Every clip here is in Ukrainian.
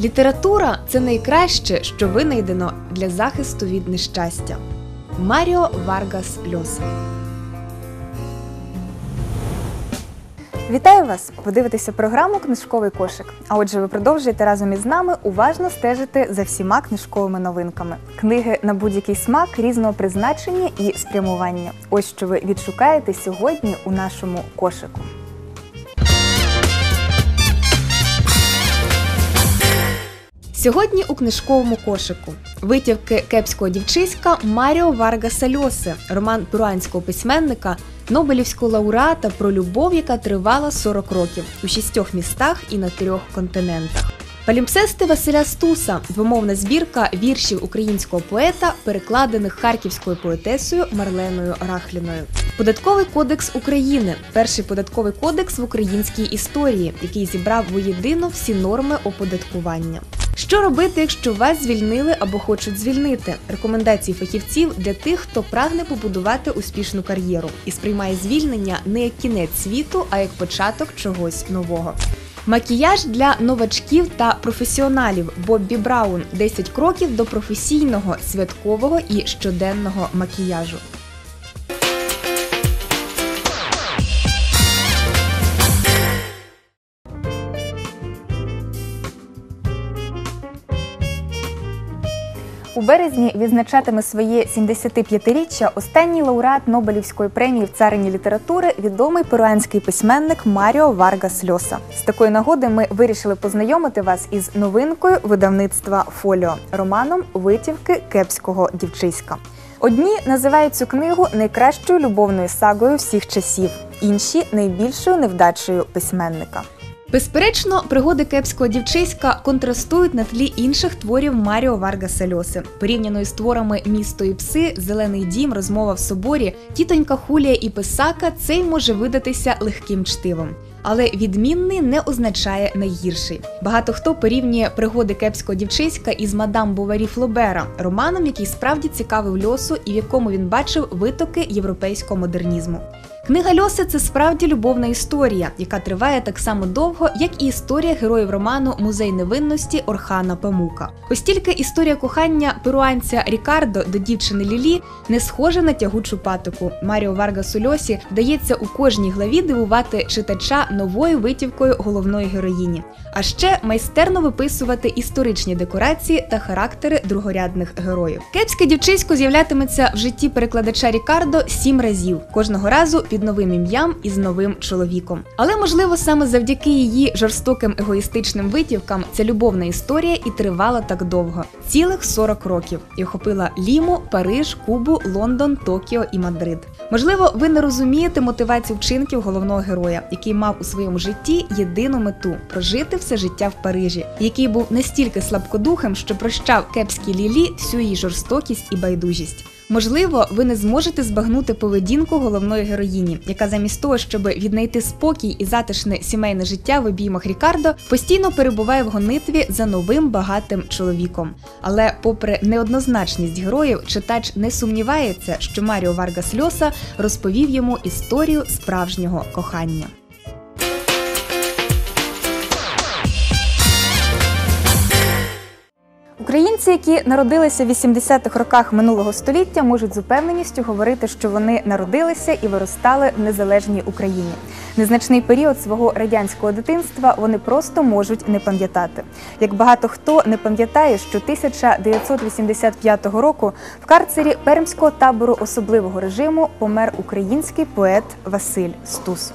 Література це найкраще, що винайдено для захисту від нещастя. Маріо Варгас Льоса. Вітаю вас! Ви дивитеся програму Книжковий кошик. А отже, ви продовжуєте разом із нами уважно стежити за всіма книжковими новинками. Книги на будь-який смак різного призначення і спрямування. Ось що ви відшукаєте сьогодні у нашому кошику. Сьогодні у книжковому кошику витівки кепського дівчиська Маріо Варгаса Льоси, роман перуанського письменника, Нобелівського лауреата про любов, яка тривала 40 років у шістьох містах і на трьох континентах. Палімпсести Василя Стуса двомовна збірка віршів українського поета, перекладених харківською поетесою Марленою Рахліною. Податковий кодекс України перший податковий кодекс в українській історії, який зібрав воєдино всі норми оподаткування. Що робити, якщо вас звільнили або хочуть звільнити? Рекомендації фахівців для тих, хто прагне побудувати успішну кар'єру і сприймає звільнення не як кінець світу, а як початок чогось нового. Макіяж для новачків та професіоналів Боббі Браун 10 кроків до професійного, святкового і щоденного макіяжу. У березні відзначатиме своє 75-річчя останній лауреат Нобелівської премії в царині літератури відомий перуанський письменник Маріо Варгас Льоса. З такої нагоди ми вирішили познайомити вас із новинкою видавництва Фоліо романом Витівки кепського дівчиська. Одні називають цю книгу найкращою любовною сагою всіх часів, інші найбільшою невдачею письменника. Безперечно, пригоди кепського дівчиська контрастують на тлі інших творів Маріо Варгаса Льоси. Порівняно із творами Місто і пси, Зелений дім, розмова в соборі, тітонька Хулія і Писака цей може видатися легким чтивом. Але відмінний не означає найгірший. Багато хто порівнює пригоди кепського дівчиська із мадам Боварі Флобера, романом, який справді цікавив льосу і в якому він бачив витоки європейського модернізму. Книга Льоси це справді любовна історія, яка триває так само довго, як і історія героїв роману Музей невинності Орхана Памука. Ось тільки історія кохання перуанця Рікардо до дівчини Лілі не схожа на тягучу патоку. Маріо Варгасу Льосі вдається у кожній главі дивувати читача новою витівкою головної героїні, а ще майстерно виписувати історичні декорації та характери другорядних героїв. Кепське дівчисько з'являтиметься в житті перекладача Рікардо сім разів кожного разу під новим ім'ям і з новим чоловіком. Але можливо саме завдяки її жорстоким егоїстичним витівкам ця любовна історія і тривала так довго цілих 40 років, і охопила Ліму, Париж, Кубу, Лондон, Токіо і Мадрид. Можливо, ви не розумієте мотивацію вчинків головного героя, який мав у своєму житті єдину мету прожити все життя в Парижі, який був настільки слабкодухим, що прощав кепській лілі всю її жорстокість і байдужість. Можливо, ви не зможете збагнути поведінку головної героїні, яка замість того, щоб віднайти спокій і затишне сімейне життя в обіймах Рікардо, постійно перебуває в гонитві за новим багатим чоловіком. Але, попри неоднозначність героїв, читач не сумнівається, що Маріо Варгас Льоса розповів йому історію справжнього кохання. Українці, які народилися в 80-х роках минулого століття, можуть з упевненістю говорити, що вони народилися і виростали в незалежній Україні. Незначний період свого радянського дитинства вони просто можуть не пам'ятати. Як багато хто не пам'ятає, що 1985 року в карцері пермського табору особливого режиму помер український поет Василь Стус.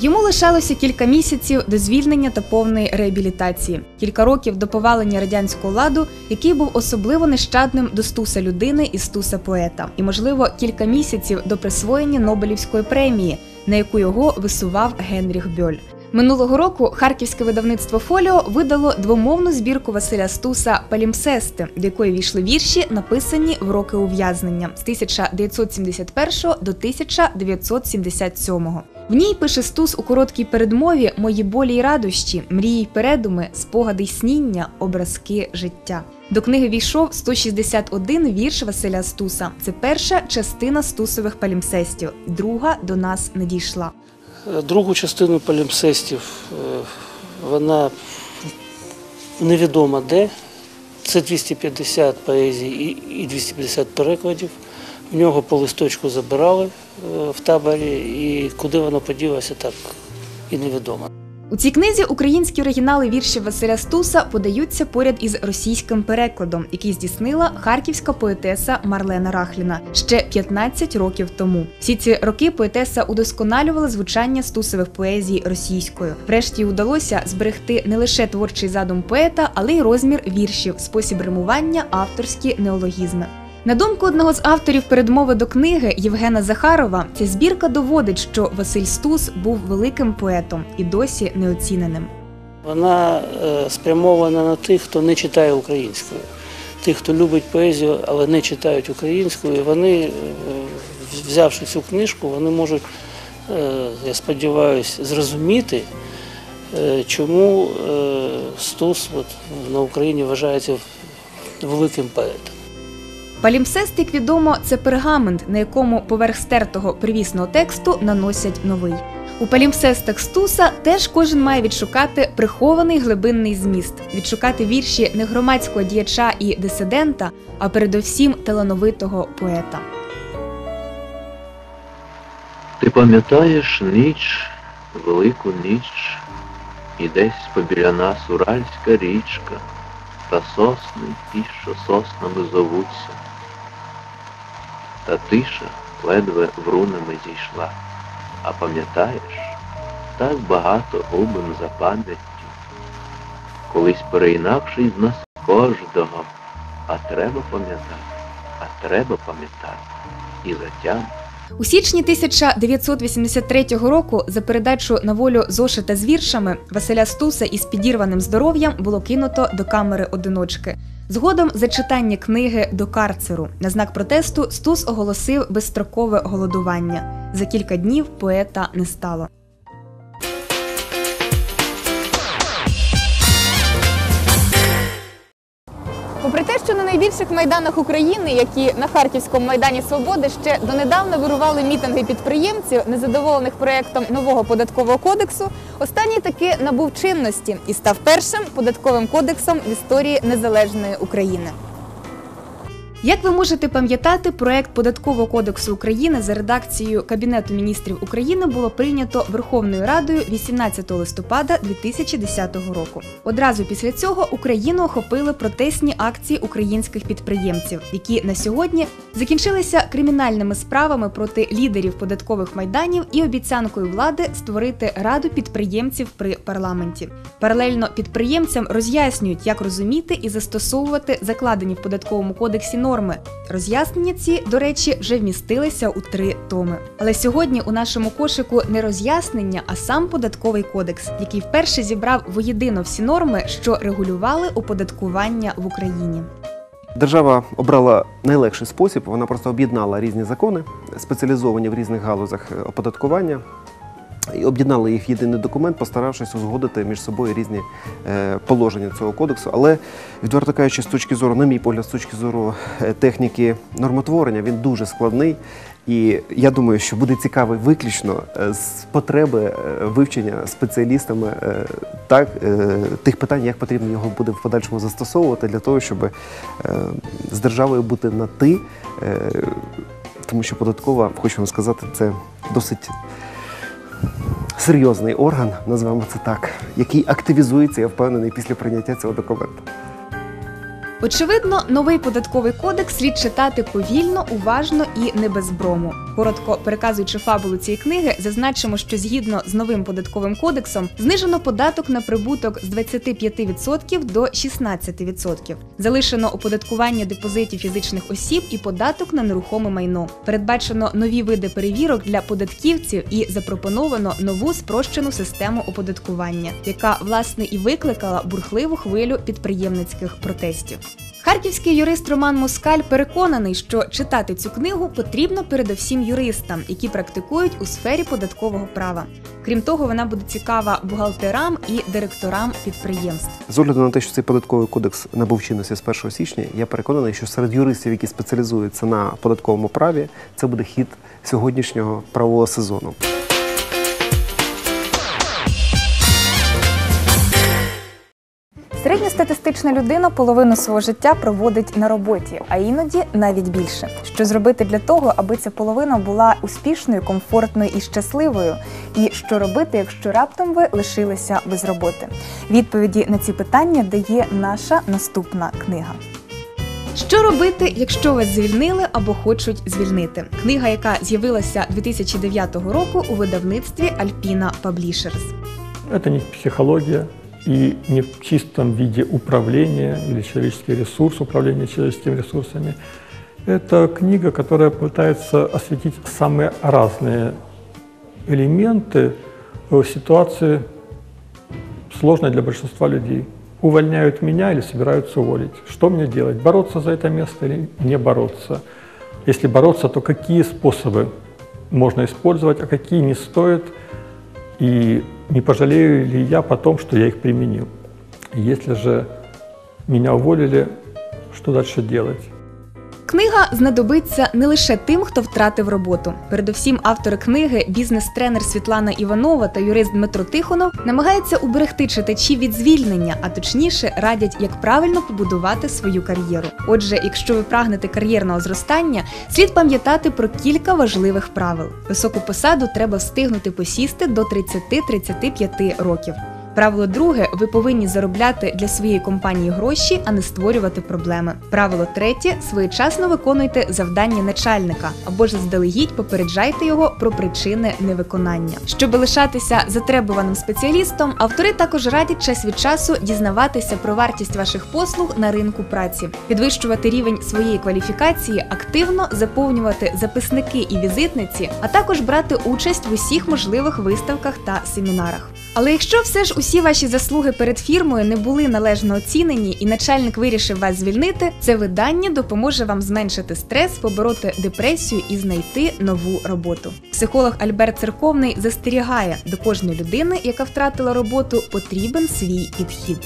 Йому лишалося кілька місяців до звільнення та повної реабілітації, кілька років до повалення радянського ладу, який був особливо нещадним до стуса людини і стуса поета, і, можливо, кілька місяців до присвоєння Нобелівської премії, на яку його висував Генріх Бьоль. Минулого року харківське видавництво Фоліо видало двомовну збірку Василя Стуса Палімсести, до якої війшли вірші, написані в роки ув'язнення з 1971 до 1977. В ній пише Стус у короткій передмові Мої болі й радощі, мрії й передуми, спогади й сніння, образки життя. До книги війшов 161 вірш Василя Стуса. Це перша частина стусових палімсестів. Друга до нас не дійшла. Другу частину палімпсестів е, вона невідомо де. Це 250 поезій і 250 перекладів. В нього по листочку забирали е, в таборі, і куди воно поділося, так і невідомо. У цій книзі українські оригінали віршів Василя Стуса подаються поряд із російським перекладом, який здійснила харківська поетеса Марлена Рахліна ще 15 років тому. Всі ці роки поетеса удосконалювала звучання стусових поезій російською. Врешті удалося зберегти не лише творчий задум поета, але й розмір віршів, спосіб римування, авторські неологізми. На думку одного з авторів передмови до книги Євгена Захарова, ця збірка доводить, що Василь Стус був великим поетом і досі неоціненим. Вона е, спрямована на тих, хто не читає українською, тих, хто любить поезію, але не читають українською. Вони, е, взявши цю книжку, вони можуть, е, я сподіваюся, зрозуміти, чому Стус от, на Україні вважається великим поетом. Палімсест, як відомо, це пергамент, на якому поверх стертого привісного тексту наносять новий. У палімсестах Стуса теж кожен має відшукати прихований глибинний зміст, відшукати вірші не громадського діяча і дисидента, а передовсім талановитого поета. Ти пам'ятаєш ніч, велику ніч, і десь побіля нас Уральська річка, та сосни ті, що соснами зовуться, та тиша ледве врунами зійшла. А пам'ятаєш, так багато губим за пам'яттю, колись переінакший з нас кожного, а треба пам'ятати, а треба пам'ятати і затям. У січні 1983 року за передачу на волю зошита з віршами Василя Стуса із підірваним здоров'ям було кинуто до камери одиночки. Згодом за читання книги до карцеру на знак протесту Стус оголосив безстрокове голодування. За кілька днів поета не стало. Попри те, що на найбільших майданах України, як і на Харківському майдані Свободи, ще донедавна вирували мітинги підприємців, незадоволених проєктом нового податкового кодексу, останній таки набув чинності і став першим податковим кодексом в історії незалежної України. Як ви можете пам'ятати, проект податкового кодексу України за редакцією Кабінету міністрів України було прийнято Верховною Радою 18 листопада 2010 року. Одразу після цього Україну охопили протестні акції українських підприємців, які на сьогодні закінчилися кримінальними справами проти лідерів податкових майданів і обіцянкою влади створити раду підприємців при парламенті. Паралельно підприємцям роз'яснюють, як розуміти і застосовувати закладені в податковому кодексі норми. Роз'яснення ці, до речі, вже вмістилися у три томи. Але сьогодні у нашому кошику не роз'яснення, а сам податковий кодекс, який вперше зібрав воєдино всі норми, що регулювали оподаткування в Україні. Держава обрала найлегший спосіб. Вона просто об'єднала різні закони, спеціалізовані в різних галузях е, оподаткування, і об'єднала їх в єдиний документ, постаравшись узгодити між собою різні е, положення цього кодексу. Але відверто кажучи, з точки зору, на мій погляд, з точки зору е, техніки нормотворення, він дуже складний. І я думаю, що буде цікавий виключно е, з потреби вивчення спеціалістами так, тих питань, як потрібно його буде в подальшому застосовувати для того, щоб з державою бути на ти. Тому що податкова, хочу вам сказати, це досить серйозний орган, називаємо це так, який активізується, я впевнений, після прийняття цього документу. Очевидно, новий податковий кодекс слід читати повільно, уважно і не без брому. Коротко переказуючи фабулу цієї книги, зазначимо, що згідно з новим податковим кодексом знижено податок на прибуток з 25% до 16%. Залишено оподаткування депозитів фізичних осіб і податок на нерухоме майно. Передбачено нові види перевірок для податківців і запропоновано нову спрощену систему оподаткування, яка власне і викликала бурхливу хвилю підприємницьких протестів. Харківський юрист Роман Москаль переконаний, що читати цю книгу потрібно передовсім юристам, які практикують у сфері податкового права. Крім того, вона буде цікава бухгалтерам і директорам підприємств. З огляду на те, що цей податковий кодекс набув чинності з 1 січня, я переконаний, що серед юристів, які спеціалізуються на податковому праві, це буде хід сьогоднішнього правового сезону. Середньостатистична людина половину свого життя проводить на роботі, а іноді навіть більше. Що зробити для того, аби ця половина була успішною, комфортною і щасливою? І що робити, якщо раптом ви лишилися без роботи? Відповіді на ці питання дає наша наступна книга. Що робити, якщо вас звільнили або хочуть звільнити? Книга, яка з'явилася 2009 року у видавництві Alpina Publishers. Это не психология и не в чистом виде управления или человеческий ресурс, управления человеческими ресурсами. Это книга, которая пытается осветить самые разные элементы э, ситуации, сложной для большинства людей. Увольняют меня или собираются уволить. Что мне делать? Бороться за это место или не бороться? Если бороться, то какие способы можно использовать, а какие не стоит – и не пожалею ли я потом, что я их применил. Если же меня уволили, что дальше делать? Книга знадобиться не лише тим, хто втратив роботу. Передусім, автори книги, бізнес-тренер Світлана Іванова та юрист Дмитро Тихонов намагаються уберегти читачів від звільнення, а точніше радять, як правильно побудувати свою кар'єру. Отже, якщо ви прагнете кар'єрного зростання, слід пам'ятати про кілька важливих правил. Високу посаду треба встигнути посісти до 30-35 років. Правило друге, ви повинні заробляти для своєї компанії гроші, а не створювати проблеми. Правило третє своєчасно виконуйте завдання начальника або ж заздалегідь попереджайте його про причини невиконання. Щоб лишатися затребуваним спеціалістом, автори також радять час від часу дізнаватися про вартість ваших послуг на ринку праці, підвищувати рівень своєї кваліфікації, активно заповнювати записники і візитниці, а також брати участь в усіх можливих виставках та семінарах. Але якщо все ж усі ваші заслуги перед фірмою не були належно оцінені, і начальник вирішив вас звільнити, це видання допоможе вам зменшити стрес, побороти депресію і знайти нову роботу. Психолог Альберт Церковний застерігає до кожної людини, яка втратила роботу, потрібен свій підхід.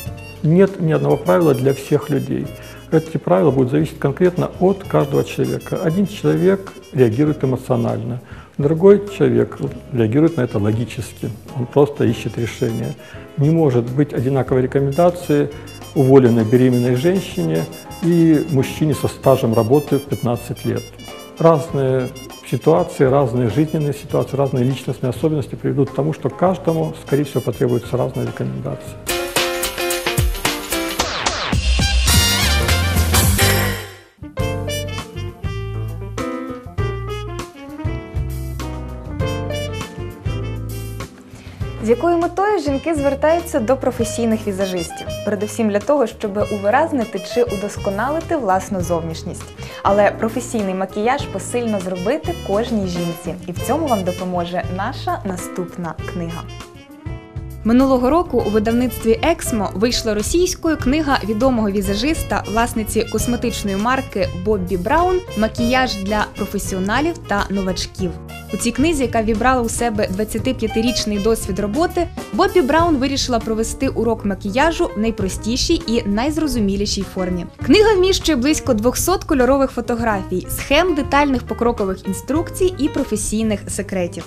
Нет ни одного правила для всех людей. Эти правила будут зависеть конкретно от каждого человека. Один человек реагирует эмоционально, другой человек реагирует на это логически. Он просто ищет решение. Не может быть одинаковой рекомендации уволенной беременной женщине и мужчине со стажем работы в 15 лет. Разные ситуации, разные жизненные ситуации, разные личностные особенности приведут к тому, что каждому, скорее всего, потребуется разная рекомендация. Якою метою жінки звертаються до професійних візажистів, передусім для того, щоб увиразнити чи удосконалити власну зовнішність. Але професійний макіяж посильно зробити кожній жінці, і в цьому вам допоможе наша наступна книга. Минулого року у видавництві Ексмо вийшла російською книга відомого візажиста, власниці косметичної марки Боббі Браун Макіяж для професіоналів та новачків. У цій книзі, яка вібрала у себе 25-річний досвід роботи, Боббі Браун вирішила провести урок макіяжу в найпростішій і найзрозумілішій формі. Книга вміщує близько 200 кольорових фотографій, схем детальних покрокових інструкцій і професійних секретів.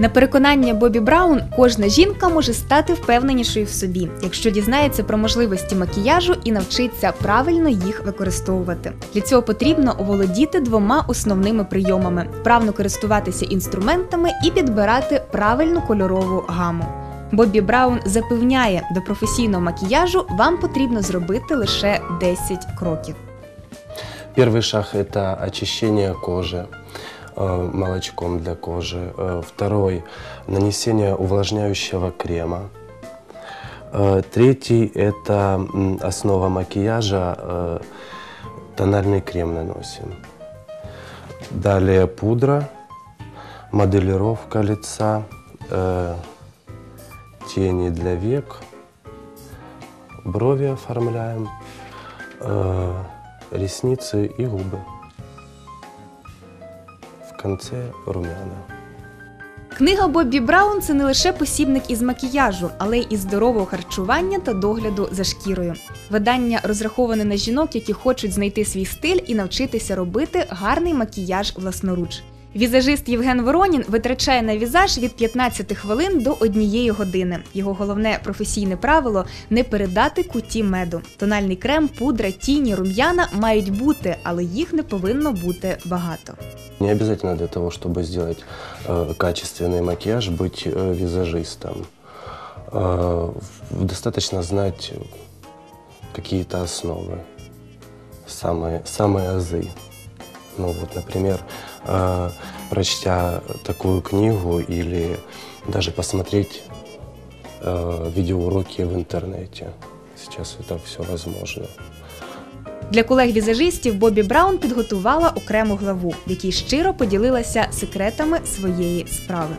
На переконання Бобі Браун, кожна жінка може стати впевненішою в собі, якщо дізнається про можливості макіяжу і навчиться правильно їх використовувати. Для цього потрібно оволодіти двома основними прийомами: вправно користуватися інструментами і підбирати правильну кольорову гаму. Бобі Браун запевняє, до професійного макіяжу вам потрібно зробити лише 10 кроків. Первый шаг – это очищение кожи э, Молочком для кожи. Э, Второй – нанесение увлажняющего крема. Э, Третий – это основа макияжа э, – тональный крем наносим. Далее пудра, моделировка лица, э, тени для век, брови оформляем, э, ресницы и губы. Конце румяна. Книга Боббі Браун це не лише посібник із макіяжу, але й із здорового харчування та догляду за шкірою. Видання розраховане на жінок, які хочуть знайти свій стиль і навчитися робити гарний макіяж власноруч. Візажист Євген Воронін витрачає на візаж від 15 хвилин до однієї години. Його головне професійне правило не передати куті меду. Тональний крем, пудра, тіні, рум'яна мають бути, але їх не повинно бути багато. Не обязательно для того, чтобы сделать э, качественный макияж, быть э, визажистом. Э, в- достаточно знать какие-то основы, самые, самые азы. Ну вот, например, э, прочтя такую книгу или даже посмотреть э, видеоуроки в интернете. Сейчас это все возможно. Для колег-візажистів Бобі Браун підготувала окрему главу, в якій щиро поділилася секретами своєї справи.